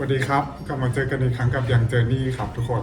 สวัสดีครับกลับมาเจอกันอีกครั้งกับยังเจอนี่ครับทุกคน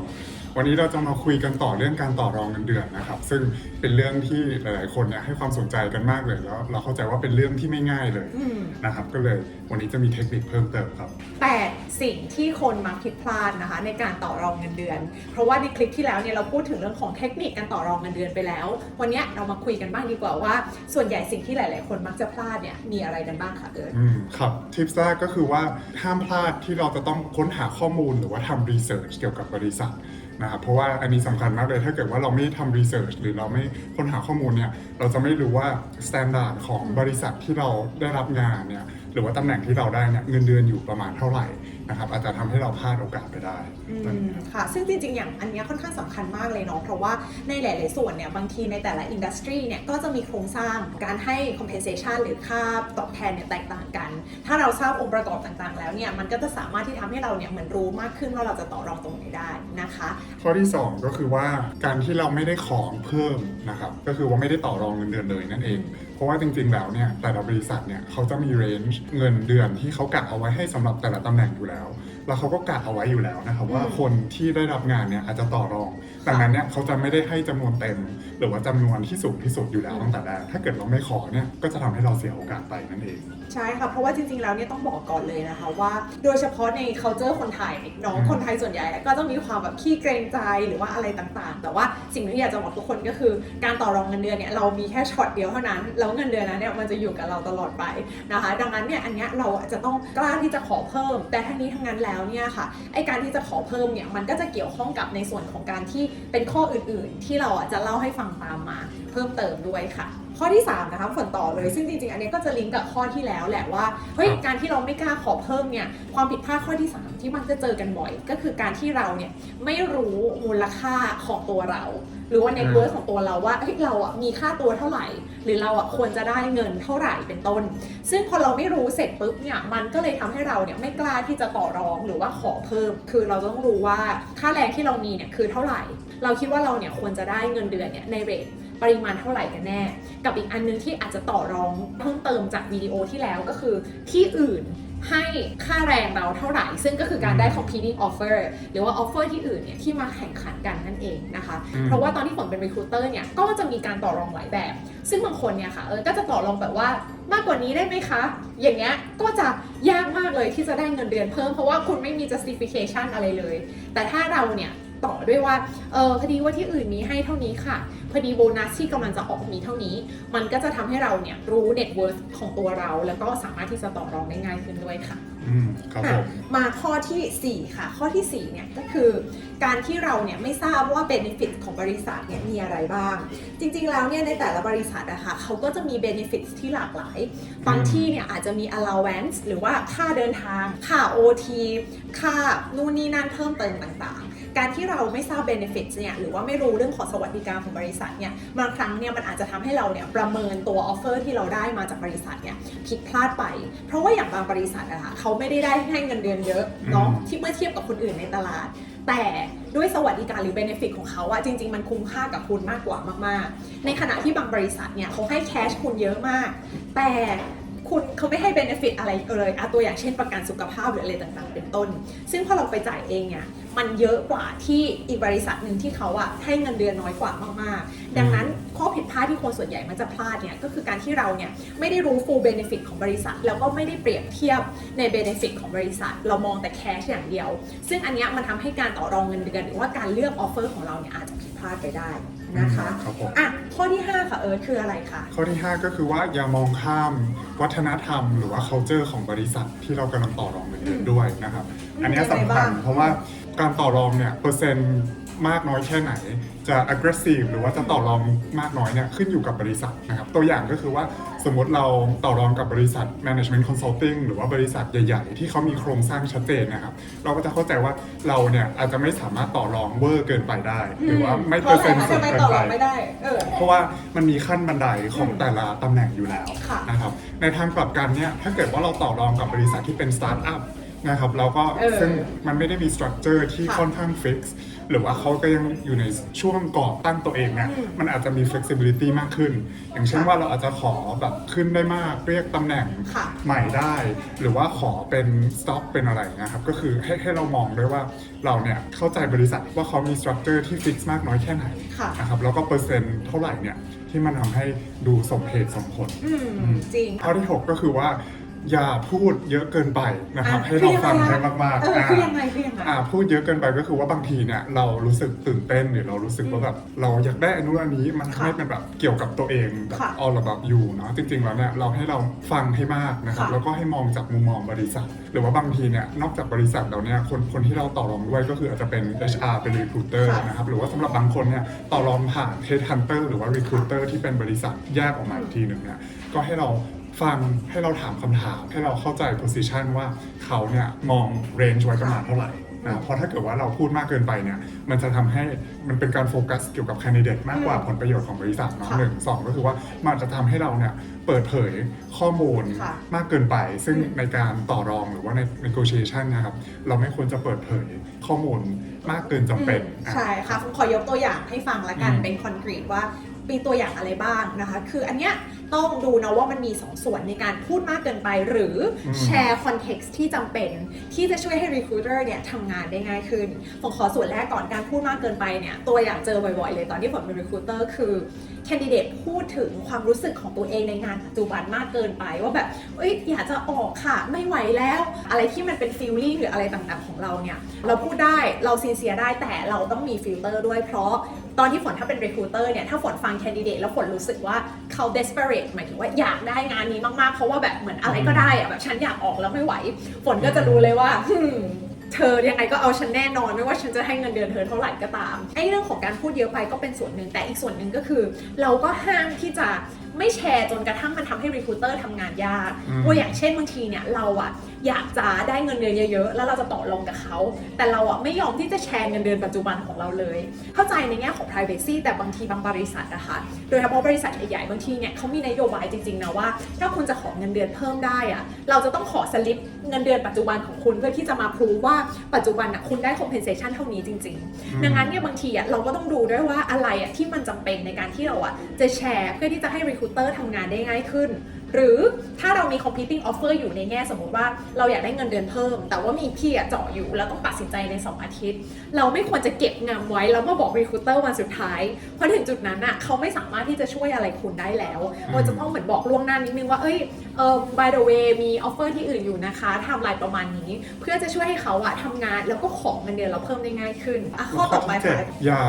วันนี้เราจะมาคุยกันต่อเรื่องการต่อรองเงินเดือนนะครับ ซึ่งเป็นเรื่องที่หลาย ๆ คนเนี่ยให้ความสนใจกันมากเลยแล้วเราเข้าใจว่าเป็นเรื่องที่ไม่ง่ายเลยอืม นะครับ ก็เลยวันนี้จะมีเทคนิคเพิ่มเติมครับแปดสิ่งที่คนมักผิดพลาดนะคะ ในการต่อรองเงินเดือน เพราะว่าในคลิปที่แล้วเนี่ยเราพูดถึงเรื่องของเทคนิคการต่อรองเงินเดือนไปแล้ว วันเนี้ยเรามาคุยกันบ้างดีกว่าว่า ส่วนใหญ่สิ่งที่หลาย ๆ คนมักจะพลาดเนี่ยมีอะไรกันบ้างคะเอิร์ธ อืมครับทิปแรกก็คือว่าห้ามพลาดที่เราจะต้องค้นหาข้อมูลหรือว่าทำรีเสิร์ชเกี่ยวกับบริษัท นะครับเพราะว่าอันนี้สำคัญมากเลยถ้าเกิดว่าเราไม่ทำรีเสิร์ชหรือเราไม่ค้นหาข้อมูลเนี่ยเราจะไม่รู้ว่าสแตนดาร์ดของบริษัทที่เราได้รับงานเนี่ยหรือว่าตำแหน่งที่เราได้เนี่ยเงินเดือนอยู่ประมาณเท่าไหร่ นะครับอาจจะทำให้เราพลาดโอกาสไปได้อืมค่ะ ซึ่งจริงๆ อย่างอันเนี้ยค่อนข้างสำคัญมากเลยเนาะ เพราะว่าในหลาย ๆ ส่วนเนี่ย บางทีในแต่ละอินดัสทรีเนี่ย ก็จะมีโครงสร้างการให้ compensation หรือค่าตอบแทนเนี่ยแตกต่างกัน ถ้าเราทราบองค์ประกอบต่างๆ แล้วเนี่ย มันก็จะสามารถที่ทำให้เราเนี่ยเหมือนรู้มากขึ้นว่าเราจะต่อรองตรงไหนได้นะคะ ข้อที่ 2 ก็คือว่าการที่เราไม่ได้ของเพิ่มนะครับก็คือว่าไม่ได้ต่อรองเงินเดือนเลยนั่นเอง เพราะว่าจริงๆ แล้วเนี่ยแต่ละบริษัทเนี่ยเขาจะมีเรนจ์เงินเดือนที่เขากะเอาไว้ให้สำหรับแต่ละตำแหน่งอยู่แล้ว แล้วเขาก็กะเอาไว้อยู่แล้วนะครับว่าอืมคนที่ได้รับงานเนี่ยอาจจะต่อรอง ดังนั้นเนี่ยเขาจะไม่ได้ให้จำนวนเต็ม หรือว่าจำนวนที่สูงที่สุดอยู่แล้วตั้งแต่แรกถ้าเกิดเราไม่ขอเนี่ยก็จะทำให้เราเสียโอกาสไปนั่นเองใช่ค่ะ เพราะว่าจริงๆ แล้วเนี่ยต้องบอกก่อนเลยนะคะว่า โดยเฉพาะใน culture คนไทยเน้องอืมคนไทยส่วนใหญ่ ก็จะมีความแบบขี้เกรงใจหรือว่าอะไรต่างๆ แต่ว่าสิ่งที่อยากจะบอกทุกคนก็คือ การต่อรองเงินเดือนเนี่ยเรามีแค่ช็อตเดียวเท่านั้น แล้วเงินเดือนนั้นเนี่ยมันจะอยู่กับเราตลอดไปนะคะ ดังนั้นเนี่ยอันเนี้ยเราจะต้องกล้าที่จะขอเพิ่ม แต่ทั้งนี้ทั้งนั้นแล้วเนี่ยค่ะไอการที่จะขอเพิ่มเนี่ยมันก็จะเกี่ยวข้องกับในส่วนของการที่เป็นข้ออื่นๆ ที่เราอะจะเล่าให้ฟังตามมา เพิ่มเติมด้วยค่ะ ข้อที่3นะคะฝนต่อเลยซึ่งจริงๆ อันนี้ก็จะลิงก์กับข้อที่แล้วแหละว่าเฮ้ยครับการที่เราไม่กล้าขอเพิ่มเนี่ยความผิดพลาดข้อที่ 3 ที่มักจะเจอกันบ่อย ก็คือการที่เราเนี่ยไม่รู้มูลค่าของตัวเรา หรือว่าในเวิร์ของตัวเราว่าเฮ้ยเราอะมีค่าตัวเท่าไหร่ หรือเราอะควรจะได้เงินเท่าไหร่เป็นต้น ซึ่งพอเราไม่รู้เสร็จปุ๊บเนี่ยมันก็เลยทำให้เราเนี่ยไม่กล้าที่จะต่อรองหรือว่าขอเพิ่ม คือเราต้องรู้ว่าค่าแรงที่เรามีเนี่ยคือเท่าไหร่ เราคิดว่าเราเนี่ยควรจะได้เงินเดือนเนี่ยในเรท ปริมาณเท่าไหร่กันแน่ กับอีกอันนึงที่อาจจะต่อรองเพิ่มเติมจากวิดีโอที่แล้วก็คือที่อื่นให้ค่าแรงเราเท่าไหร่ ซึ่งก็คือการได้ competing offer หรือว่า offer ที่อื่นเนี่ยที่มาแข่งขันกันนั่นเองนะคะอืมเพราะว่าตอนที่ฝนเป็น recruiter เนี่ยก็จะมีการต่อรองหลายแบบ ซึ่งบางคนเนี่ยค่ะเออก็จะต่อรองแบบว่ามากกว่านี้ได้ไหมคะ อย่างเงี้ยก็จะยากมากเลยที่จะได้เงินเดือนเพิ่มเพราะว่าคุณไม่มี justification อะไรเลย แต่ถ้าเราเนี่ย ต่อด้วยว่าเออพอดีว่าที่อื่นมีให้เท่านี้ค่ะ พอดีโบนัสที่กำลังจะออกมีเท่านี้ มันก็จะทำให้เราเนี่ยรู้เน็ตเวิร์ของตัวเรา แล้วก็สามารถที่จะต่อรองได้ง่ายขึ้นด้วยค่ะอืมครับผมมาข้อทีสี่ 4 ค่ะ ข้อทีสี่ 4 เนี่ยก็คือ การที่เราเนี่ยไม่ทราบว่า benefit ของบริษัทเนี่ยมีอะไรบ้าง จริงๆ แล้วเนี่ยในแต่ละบริษัทอะค่ะเขาก็จะมี benefits ที่หลากหลาย บางที่เนี่ยอาจจะมี allowance หรือว่าค่าเดินทาง ค่า OT ค่านู่นนี่นั่นเพิ่มเติมต่างๆ การที่เราไม่ทราบ benefits เนี่ยหรือว่าไม่รู้เรื่องของสวัสดิการของบริษัทเนี่ยบางครั้งเนี่ยมันอาจจะทำให้เราเนี่ยประเมินตัว offer ที่เราได้มาจากบริษัทเนี่ยผิดพลาดไป เพราะว่าอย่างบางบริษัทอะค่ะเขาไม่ได้ได้ให้เงินเดือนเยอะเนาะอืมที่เมื่อเทียบกับคนอื่นในตลาด แต่ด้วยสวัสดิการหรือ benefit ของเขาอะจริง ๆ มันคุ้มค่ากับคุณมากกว่ามาก ๆ ในขณะที่บางบริษัทเนี่ยเขาให้แคชคุณเยอะมาก แต่ คุณเขาไม่ให้ benefit อะไรเลยอะตัวอย่างเช่นประกันสุขภาพหรืออะไรต่างๆ เป็นต้น ซึ่งพอเราไปจ่ายเองเนี่ยมันเยอะกว่าที่อีกบริษัทหนึ่งที่เขาอะให้เงินเดือนน้อยกว่ามากๆ ดังนั้นข้อผิดพลาดที่คนส่วนใหญ่มันจะพลาดเนี่ยก็คือการที่เราเนี่ยไม่ได้รู้ full benefit ของบริษัท แล้วก็ไม่ได้เปรียบเทียบใน benefit ของบริษัท เรามองแต่แคชอย่างเดียว ซึ่งอันเนี้ยมันทำให้การต่อรองเงินเดือนหรือว่าการเลือก offer ของเราเนี่ยอาจจะผิดพลาดไปได้ นะคะครับผม อะข้อที่ 5 ค่ะเอิร์ธคืออะไรคะข้อที่ 5 ก็คือว่าอย่ามองข้ามวัฒนธรรม หรือว่า culture ของบริษัทที่เรากำลังต่อรองเงินเดือนด้วยนะครับอืมอันเนี้ยยังไงสำคับ้าญงเพราะว่าการต่อรองเนี่ยเปอร์เซ็นต์มากน้อยแค่ไหน จะ aggressive หรือว่าจะต่อรองมากน้อยเนี่ยขึ้นอยู่กับบริษัทนะครับ ตัวอย่างก็คือว่า สมมติเราต่อรองกับบริษัท management consulting หรือว่าบริษัทใหญ่ ๆ ที่เขามีโครงสร้างชัดเจนนะครับ เราก็จะเข้าใจว่าเราเนี่ยอาจจะไม่สามารถต่อรองเวอร์เกินไปได้ หรือว่าไม่เพเปอราะร์อะไรเซ็นต์คะสูงทำไมเกินต่อไปรองไม่ได้เออเพราะว่ามันมีขั้นบันไดของอืมแต่ละตำแหน่งอยู่แล้วค่ะนะครับ ในทางกลับกันเนี่ยถ้าเกิดว่าเราต่อรองกับบริษัทที่เป็นสตาร์ทอัพนะครับแล้วก็เออซึ่งมันไม่ได้มีสตรัคเจอร์ที่ค่ะค่อนข้างฟิกซ์ หรือว่าเขาก็ยังอยู่ในช่วงก่อตั้งตัวเองเนี่ยอืมมันอาจจะมี flexibility มากขึ้น อย่างเช่นค่ะว่าเราอาจจะขอแบบขึ้นได้มากเรียกตำแหน่งค่ะใหม่ได้ หรือว่าขอเป็น stop เป็นอะไรนะครับ ก็คือให้ให้เรามองด้วยว่าเราเนี่ยเข้าใจบริษัทว่าเขามี structure ที่ fix มากน้อยแค่ไหนค่ะนะครับแล้วก็เปอร์เซ็นต์เท่าไหร่เนี่ยที่มันทำให้ดูสมเหตุสมผลอืมอืมจริงข้อที่ 6 ก็คือว่า อย่าพูดเยอะเกินไปนะครับอะให้เราฟังคือยังไงให้มากเอๆออ่าคือยังไงคือยังไง อ่าพูดเยอะเกินไปก็คือว่าบางทีเนี่ยเรารู้สึกตื่นเต้นหรือเรารู้สึกว่าแบบเราอยากได้อนนุนอันนี้มันค่ะไม่เป็นแบบเกี่ยวกับตัวเองแบบ ค่ะ all about you เนาะจริงๆแล้วเนี่ยเราให้เราฟังให้มากนะครับค่ะ แล้วก็ให้มองจากมุมมองบริษัท หรือว่าบางทีเนี่ยนอกจากบริษัทเราเนี่ยคนคนที่เราต่อรองด้วยก็คืออาจจะเป็น HR เป็น recruiter ค่ะนะครับหรือว่าสำหรับบางคนเนี่ยต่อรองผ่าน headhunter หรือว่า recruiter ที่เป็นบริษัทแยกออกมาอีกทีหนึ่งเนี่ยก็ให้เรา ฟังให้เราถามคำถาม ให้เราเข้าใจ position ว่าเขาเนี่ยมอง range ไว้ประมาณเท่าไหร่นะเพราะถ้าเกิดว่าเราพูดมากเกินไปเนี่ยมันจะทำให้มันเป็นการโฟกัสเกี่ยวกับ candidate มากกว่าผลประโยชน์ของบริษัทเนาะค่ะหนึ่งสองก็คือว่ามันอาจจะทำให้เราเนี่ยเปิดเผยข้อมูลค่ะมากเกินไป ซึ่งอืมในการต่อรองหรือว่าใน negotiation นะครับเราไม่ควรจะเปิดเผยข้อมูลมากเกินจำเป็นอืมอะใช่ค่ะขอยกตัวอย่างให้ฟังละกันอืมเป็นคอนกรีตว่า มีตัวอย่างอะไรบ้างนะคะ คืออันเนี้ยต้องดูนะว่ามันมี 2 ส่วนในการพูดมากเกินไป หรืออม แชร์คอนเท็กซ์ที่จำเป็น ที่จะช่วยให้ recruiter เนี่ยทำงานได้ง่ายขึ้นผมขอส่วนแรกก่อนการพูดมากเกินไปเนี่ยตัวอย่างเจอบ่อยๆเลยตอนที่ผมเป็น recruiter คือ candidate พูดถึงความรู้สึกของตัวเองในงานปัจจุบันมากเกินไป ว่าแบบเอ้ยอยากจะออกค่ะไม่ไหวแล้ว อะไรที่มันเป็น feeling หรืออะไรต่างๆของเราเนี่ย เราพูดได้เราซีเซียได้แต่เราต้องมีฟิลเตอร์ด้วยเพราะ ตอนที่ฝนถ้าเป็น recruiter เนี่ย ถ้าฝนฟัง candidate แล้วฝนรู้สึกว่าเขา desperate หมายถึงว่าอยากได้งานนี้มาก ๆ เพราะว่าแบบเหมือนอะไรก็ได้อะแบบฉันอยากออกแล้วไม่ไหว ฝนก็จะรู้เลยว่าเธอยังไงก็เอาฉันแน่นอนไม่ว่าฉันจะให้เงินเดือนเธอเท่าไหร่ก็ตามไอ้เรื่องของการพูดเยอะไปก็เป็นส่วนหนึ่งแต่อีกส่วนหนึ่งก็คือ เราก็ห้ามที่จะ ไม่แชร์จนกระทั่งมันทำให้รีคูเตอร์ทำงานยากอืมว่าอย่างเช่นบางทีเนี่ยเราอะอยากจะได้เงินเดือนเยอะๆ แล้วเราจะต่อรองกับเขา แต่เราอะไม่ยอมที่จะแชร์เงินเดือนปัจจุบันของเราเลย เข้าใจในแง่ของ privacy แต่บางทีบางบริษัทนะคะโดยเฉพาะบริษัทใหญ่ๆ บางทีเนี่ยเขามีนโยบายจริงๆนะว่า ถ้าคุณจะขอเงินเดือนเพิ่มได้อะเราจะต้องขอสลิปเงินเดือนปัจจุบันของคุณเพื่อที่จะมาพรูว่าปัจจุบันอะคุณได้ compensation เท่านี้จริง ๆ ดังนั้นเนี่ยบางทีอะเราก็ต้องดูด้วยว่าอะไรอะที่มันจำเป็นในการที่เราอะจะแชร์เพื่อที่จะให้ recruiter ทำงานได้ง่ายขึ้น หรือถ้าเรามี competing offer อยู่ในแง่สมมติว่าเราอยากได้เงินเดือนเพิ่ม แต่ว่ามีพี่อะเจาะอยู่แล้วต้องตัดสินใจใน 2 อาทิตย์ เราไม่ควรจะเก็บงำไว้แล้วมาบอก recruiter วันสุดท้าย เพราะถึงจุดนั้นอะเขาไม่สามารถที่จะช่วยอะไรคุณได้แล้วเราจะต้องเหมือนบอกล่วงหน้านิดนึงว่าเอ้ยเออ by the way มี offer ที่อื่นอยู่นะคะไทม์ไลน์ประมาณนี้ เพื่อจะช่วยให้เขาอะทำงานแล้วก็ของเงินเดือนเราเพิ่มได้ง่ายขึ้นอะข้อต่อไปข้ที่ค่ะเจ็ดอย่า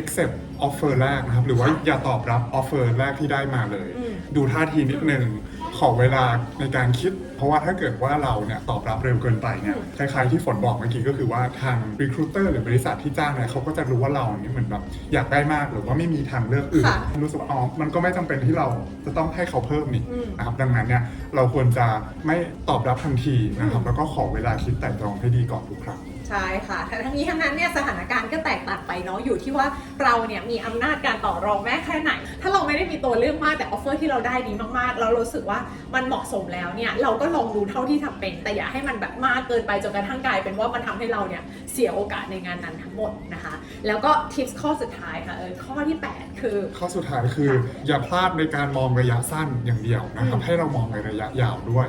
accept offer แรกนะครับ หรือว่าค่ะอย่าตอบรับ offer แรกที่ได้มาเลยอืม ดูท่าทีนิดนึงขอเวลาในการคิด เพราะว่าถ้าเกิดว่าเราเนี่ยตอบรับเร็วเกินไปเนี่ยคล้ายๆที่ฝนบอกเมื่อกี้ก็คือว่าทาง recruiter หรือบริษัทที่จ้างเนี่ยเขาก็จะรู้ว่าเราเนี่ยเหมือนแบบอยากได้มากหรือว่าไม่มีทางเลือกอื่นค่ะรู้สึกว่าอ๋อมันก็ไม่จำเป็นที่เราจะต้องให้เขาเพิ่มนี่อืมนะครับดังนั้นเนี่ยเราควรจะไม่ตอบรับทันทีนะครับอืมแล้วก็ขอเวลาคิดแต่ตรองให้ดีก่อนทุกครั้ง ใช่ค่ะแต่ทั้งนี้ทั้งนั้นเนี่ยสถานการณ์ก็แตกต่างไปเนาะอยู่ที่ว่าเราเนี่ยมีอำนาจการต่อรองแม้แค่ไหน ถ้าเราไม่ได้มีตัวเลือกมากแต่ออฟเฟอร์ที่เราได้ดีมากๆ เรารู้สึกว่ามันเหมาะสมแล้วเนี่ยเราก็ลองดูเท่าที่ทำเป็น แต่อย่าให้มันแบบมากเกินไปจนกระทั่งกลายเป็นว่ามันทำให้เราเนี่ยเสียโอกาสในงานนั้นทั้งหมดนะคะ แล้วก็ทิปข้อสุดท้ายค่ะเออข้อที่ 8 คือ ข้อสุดท้ายคือค่ะอย่าพลาดในการมองระยะสั้นอย่างเดียวนะครับอืมให้เรามองในระยะยาวด้วย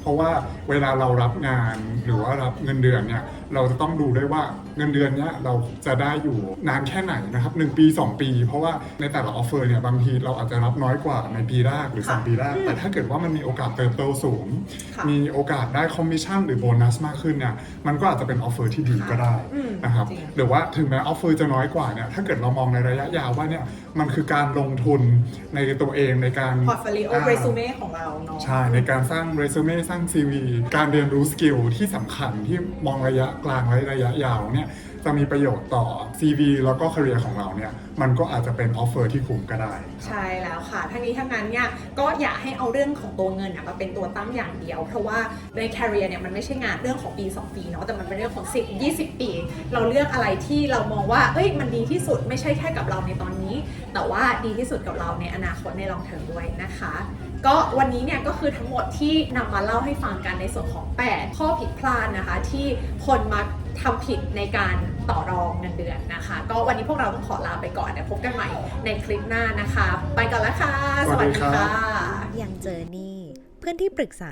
เพราะว่าเวลาเรารับงานหรือว่ารับเงินเดือนเนี่ย เราจะต้องดูด้วยว่าเงินเดือนเนี้ยเราจะได้อยู่นานแค่ไหนนะครับ1ปี 2 ปี เพราะว่าในแต่ละออฟเฟอร์เนี่ยบางทีเราอาจจะรับน้อยกว่าในปีแรกหรือค่ะ2ปีแรกอืมแต่ถ้าเกิดว่ามันมีโอกาสเติบโตสูงค่ะมีโอกาสได้คอมมิชชั่นหรือโบนัสมากขึ้นเนี่ยมันก็อาจจะเป็นออฟเฟอร์ที่ดีก็ได้อืมนะครับจริงหรือว่าถึงแม้ออฟเฟอร์จะน้อยกว่าเนี่ยถ้าเกิดเรามองในระยะยาวว่าเนี่ยมันคือการลงทุนในตัวเองในการพอร์ตโฟลิโออ่าเรซูเม่ของเราเนาะใช่ในการสร้างเรซูเม่สร้าง CV การเรียนรู้สกิลที่สำคัญที่มองระยะกลางและระยะยาวเนี่ย จะมีประโยชน์ต่อ CV แล้วก็ career ของเราเนี่ย มันก็อาจจะเป็นออฟเฟอร์ที่คุ้มก็ได้ ใช่แล้วค่ะ ทั้งนี้ทั้งนั้นเนี่ยก็อย่าให้เอาเรื่องของตัวเงินอะมาเป็นตัวตั้งอย่างเดียว เพราะว่าใน career เนี่ยมันไม่ใช่งานเรื่องของปี 2 ปีเนาะแต่มันเป็นเรื่องของ 10 20 ปี เราเลือกอะไรที่เรามองว่าเอ้ยมันดีที่สุดไม่ใช่แค่กับเราในตอนนี้ แต่ว่าดีที่สุดกับเราในอนาคตในลองเทอมด้วยนะคะ ก็วันนี้เนี่ยก็คือทั้งหมดที่นำมาเล่าให้ฟังกันในส่วนของ 8 ข้อผิดพลาดนะคะ ที่คนมัก ทำผิดในการต่อรองเงินเดือนนะคะ ก็วันนี้พวกเราต้องขอลาไปก่อนเดี๋ยวพบกันใหม่ในคลิปหน้านะคะ ไปก่อนแล้วค่ะ สวัสดีค่ะ ยังเจอนี่ เพื่อนที่ปรึกษา